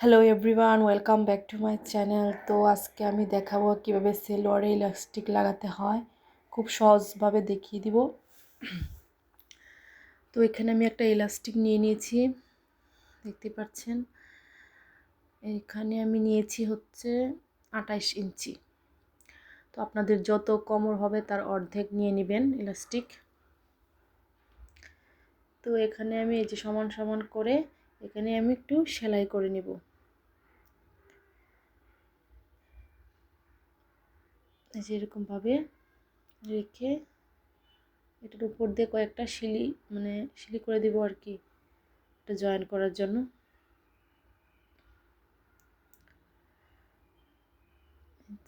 Hello everyone welcome back to my channel তো আজকে আমি দেখাবো কীভাবে সেলোয়ারে ইলাস্টিক লাগাতে হয়। খুব সহজভাবে দেখিয়ে দিব। তো এখানে আমি একটা ইলাস্টিক নিয়ে নিয়েছি। দেখতে পাচ্ছেন? এখানে আমি নিয়েছি হচ্ছে আঠাইশ ইঞ্চি। তো আপনাদের যত কমর হবে তার অর্ধেক নিয়ে নেবেন ইলাস্টিক তো এখানে আমি এই যে সমান সমান করে এখানে আমি একটু সেলাই করে নেব। যে এরকমভাবে রেখে এটার উপর দিয়ে কয়েকটা শিলি মানে শিলি করে দিব আর কি, এটা জয়েন করার জন্য।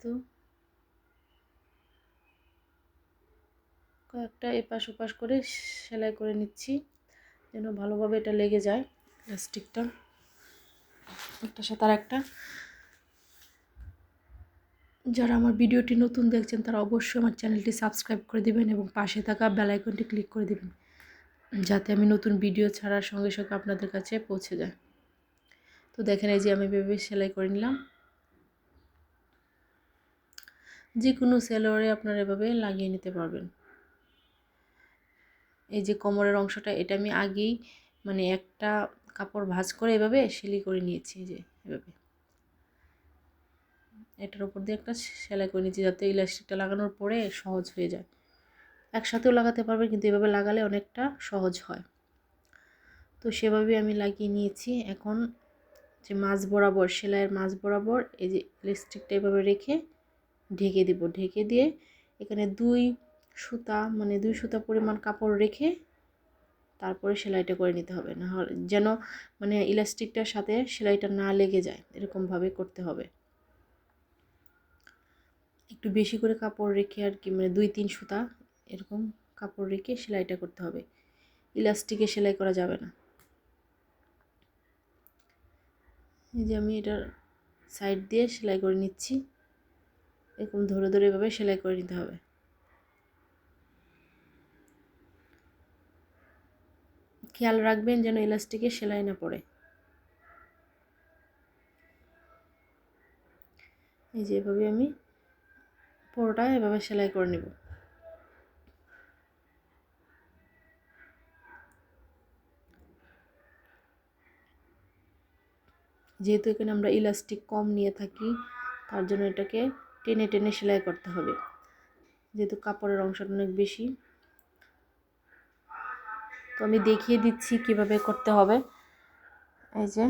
তো। কয়েকটা এপাশ ওপাশ করে সেলাই করে নিচ্ছি, যেন ভালোভাবে এটা লেগে যায়। প্লাস্টিকটা একটার সাথে আর একটা যারা আমার ভিডিওটি নতুন দেখছেন, তারা অবশ্যই আমার চ্যানেলটি সাবস্ক্রাইব করে দিবেন এবং পাশে থাকা বেলাইকনটি ক্লিক করে দিবেন, যাতে আমি নতুন ভিডিও ছাড়ার সঙ্গে সঙ্গে আপনাদের কাছে পৌঁছে যায়। তো দেখেন, এই যে আমি ভেবে সেলাই করে নিলাম। যে কোনো সেলোয়ারে আপনারা এভাবে লাগিয়ে নিতে পারবেন। এই যে কোমরের অংশটা, এটা আমি আগেই মানে একটা কাপড় ভাঁজ করে এভাবে সেলাই করে নিয়েছি যে এভাবে। এটার উপর দিয়ে একটা সেলাই করে নিয়েছি যাতে ইলাস্টিকটা লাগানোর পরে সহজ হয়ে যায়। একসাথেও লাগাতে পারবে কিন্তু এভাবে লাগালে অনেকটা সহজ হয়। তো সেভাবে আমি লাগিয়ে নিয়েছি। এখন যে মাছ বরাবর, সেলাইয়ের মাছ বরাবর এই যে ইলাস্টিকটা এভাবে রেখে ঢেকে দিব। ঢেকে দিয়ে এখানে দুই সুতা মানে দুই সুতা পরিমাণ কাপড় রেখে তারপরে সেলাইটা করে নিতে হবে। না যেন মানে ইলাস্টিকটার সাথে সেলাইটা না লেগে যায়, এরকমভাবে করতে হবে। একটু বেশি করে কাপড় রেখে আর কি মানে দুই তিন সুতা এরকম কাপড় রেখে সেলাইটা করতে হবে। ইলাস্টিকে সেলাই করা যাবে না। এই যে আমি এটার সাইড দিয়ে সেলাই করে নিচ্ছি। এরকম ধরে ধরে এভাবে সেলাই করে নিতে হবে। খেয়াল রাখবেন যেন ইলাস্টিকে সেলাই না পড়ে। এই যে এভাবে আমি পুরোটা এভাবে সেলাই করে নেব। যেহেতু এখানে আমরা ইলাস্টিক কম নিয়ে থাকি, তার জন্য এটাকে টেনে টেনে সেলাই করতে হবে। যেহেতু কাপড়ের অংশটা অনেক বেশি তো আমি দেখিয়ে দিচ্ছি কীভাবে করতে হবে। এই যে।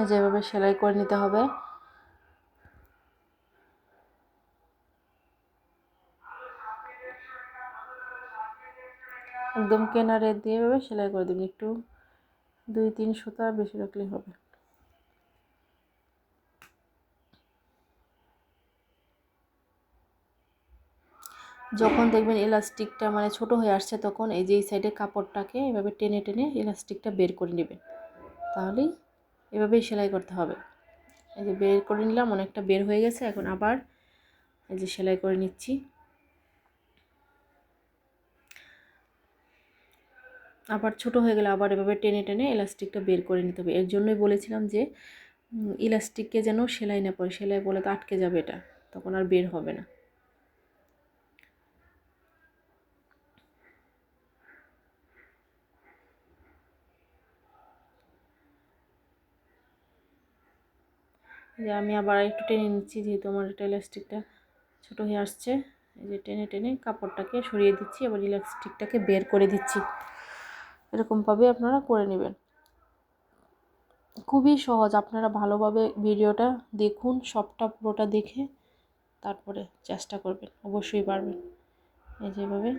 এই যে এভাবে সেলাই করে নিতে হবে। একদম কেনারে দিয়ে এভাবে সেলাই করে দিবেন একটু দুই, তিন সুতা বেশি রাখলেই হবে। যখন দেখবেন ইলাস্টিকটা মানে ছোট হয়ে আসছে তখন এই যে এই সাইডে কাপড়টাকে এভাবে টেনে টেনে ইলাস্টিকটা বের করে নেবেন। তাহলেই এভাবেই সেলাই করতে হবে। এই যে বের করে নিলাম, অনেকটা বের হয়ে গেছে, এখন আবার এই যে সেলাই করে নিচ্ছি। আবার ছোট হয়ে গেলে আবার এভাবে টেনে টেনে ইলাস্টিকটা বের করে নিতে হবে। এর জন্যই বলেছিলাম যে ইলাস্টিককে যেন সেলাই না পড়ে সেলাই বলে তো আটকে যাবে এটা, তখন আর বের হবে না। যে আমি আবার একটু টেনে নিচ্ছি, যেহেতু আমার এটা ইলাস্টিকটা ছোটো হয়ে আসছে। এই যে টেনে টেনে কাপড়টাকে সরিয়ে দিচ্ছি, আবার ইলাস্টিকটাকে বের করে দিচ্ছি। এরকমভাবে আপনারা করে নেবেন। খুবই সহজ। আপনারা ভালোভাবে ভিডিওটা দেখুন, সবটা পুরোটা দেখে তারপরে চেষ্টা করবেন। অবশ্যই পারবেন। এই যেভাবে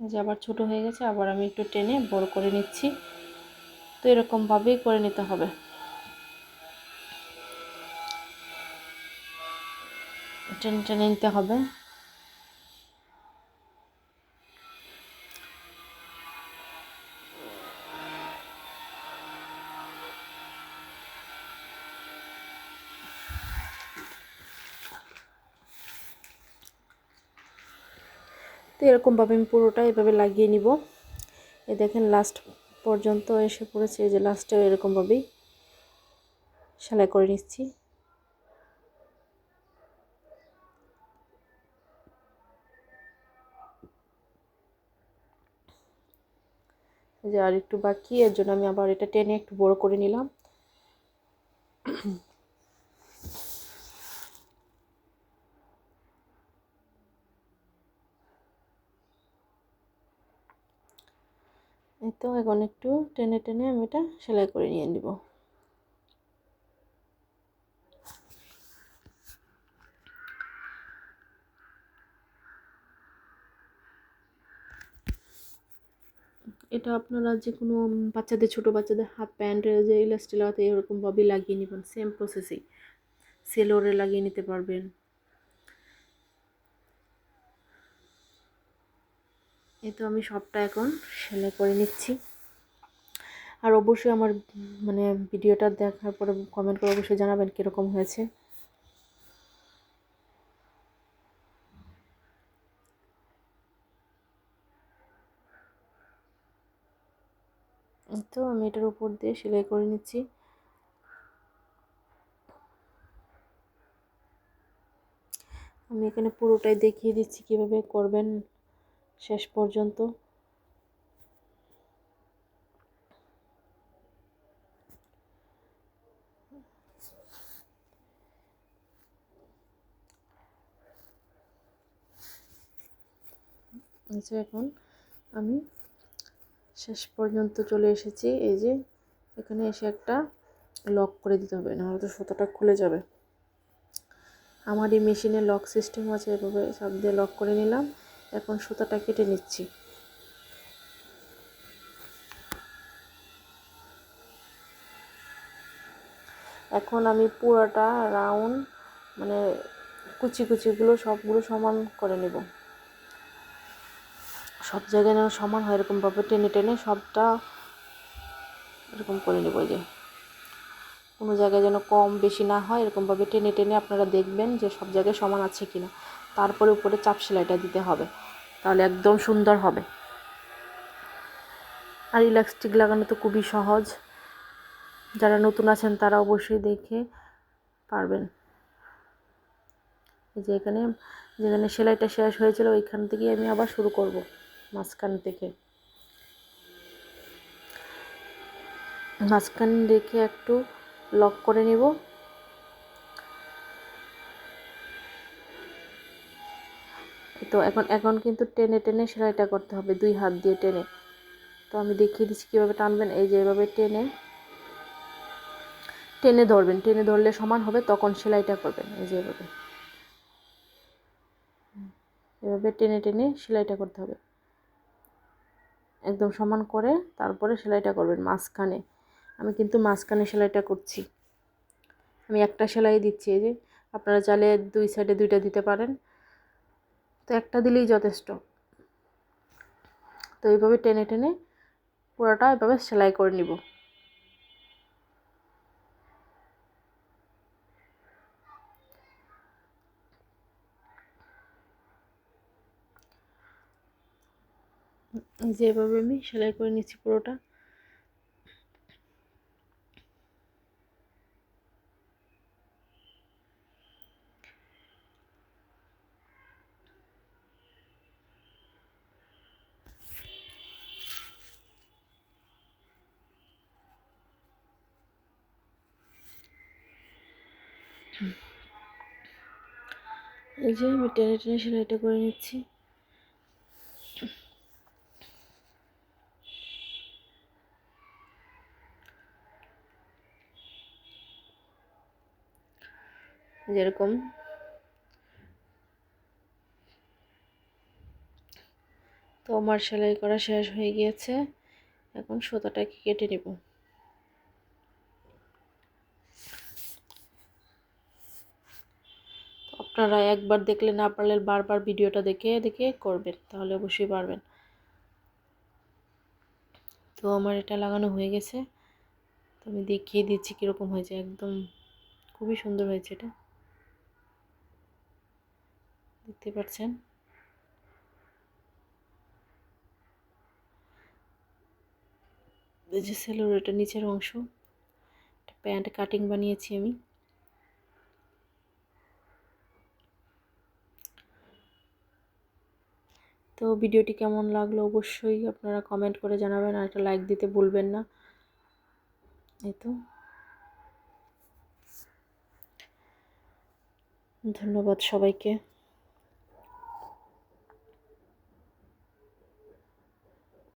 যে আবার ছোটো হয়ে গেছে, আবার আমি একটু টেনে বড় করে নিচ্ছি। তো এরকমভাবেই করে নিতে হবে। টেনে টেনে নিতে হবে। তো এরকমভাবে আমি পুরোটা এভাবে লাগিয়ে নিব। এ দেখেন লাস্ট পর্যন্ত এসে পড়েছে যে লাস্টেও এরকমভাবেই সেলাই করে নিচ্ছি। যে আর একটু বাকি, এর জন্য আমি আবার এটা টেনে একটু বড় করে নিলাম। তো এখন একটু টেনে টেনে আমি এটা সেলাই করে নিয়ে নিব। এটা আপনারা যে কোনো বাচ্চাদের, ছোট বাচ্চাদের হাফ প্যান্ট, যে ইলাস্টিক লাগাতে এরকমভাবেই লাগিয়ে নেবেন সেম প্রসেসেই সেলোরে লাগিয়ে নিতে পারবেন। এই তো আমি সবটা এখন সেলাই করে নিচ্ছি। আর অবশ্যই আমার মানে ভিডিওটা দেখার পরে কমেন্ট করে অবশ্যই জানাবেন কীরকম হয়েছে। তো আমি এটার উপর দিয়ে সেলাই করে নিচ্ছি। আমি এখানে পুরোটাই দেখিয়ে দিচ্ছি কীভাবে করবেন। শেষ পর্যন্ত। এখন আমি শেষ পর্যন্ত চলে এসেছি। এই যে এখানে এসে একটা লক করে দিতে হবে, নাহলে তো সুতোটা খুলে যাবে। আমার এই মেশিনে লক সিস্টেম আছে, এভাবে সব দিয়ে লক করে নিলাম। এখন সুতাটা কেটে নিচ্ছি। এখন আমি পুরোটা রাউন্ড মানে কুচি কুচিগুলো সবগুলো সমান করে নেব। সব জায়গায় যেন সমান হয়, এরকমভাবে টেনে টেনে সবটা এরকম করে নেব যে। কোনো জায়গায় যেন কম বেশি না হয়, এরকমভাবে টেনে টেনে আপনারা দেখবেন যে সব জায়গায় সমান আছে কি না তারপরে উপরে চাপ সেলাইটা দিতে হবে। তাহলে একদম সুন্দর হবে। আর ইলাস্টিক লাগানো তো খুবই সহজ। যারা নতুন আছেন তারা অবশ্যই দেখে পারবেন। যে এখানে, যেখানে সেলাইটা শেষ হয়েছিল, ওইখান থেকেই আমি আবার শুরু করব, মাঝখান থেকে। মাঝখান রেখে একটু লক করে নিব। তো এখন এখন কিন্তু টেনে টেনে সেলাইটা করতে হবে, দুই হাত দিয়ে টেনে। তো আমি দেখিয়ে দিচ্ছি কীভাবে টানবেন, এই যে এভাবে টেনে টেনে ধরবেন, টেনে ধরলে সমান হবে, তখন সেলাইটা করবেন, এই যে এভাবে। এভাবে টেনে টেনে সেলাইটা করতে হবে। একদম সমান করে তারপরে সেলাইটা করবেন মাঝখানে। আমি কিন্তু মাঝখানে সেলাইটা করছি। আমি একটা সেলাই দিচ্ছি, এই যে আপনারা চাইলে দুই সাইডে দুইটা দিতে পারেন। তো একটা দিলেই যথেষ্ট। তো এইভাবে টেনে টেনে পুরোটা এভাবে সেলাই করে নিব। যেভাবে আমি সেলাই করে নিচ্ছি পুরোটা। এই যে আমি টেনে টেনে সেলাইটা করে নিচ্ছি। যেরকম তো আমার সেলাই করা শেষ হয়ে গিয়েছে। এখন সুতাটাকে কেটে নেব। আপনারা একবার দেখলে না পারলে বারবার ভিডিওটা দেখে দেখে করবেন, তাহলে অবশ্যই পারবেন। তো আমার এটা লাগানো হয়ে গেছে। তো আমি দেখিয়ে দিচ্ছি কীরকম হয়েছে, একদম খুবই সুন্দর হয়েছে এটা। দেখতে পাচ্ছেন? যে সেলোর এটা নিচের অংশ প্যান্ট কাটিং বানিয়েছি আমি। তো ভিডিওটি কেমন লাগল অবশ্যই আপনারা কমেন্ট করে জানাবেন আর একটা লাইক দিতে ভুলবেন না। এই তো। ধন্যবাদ সবাইকে।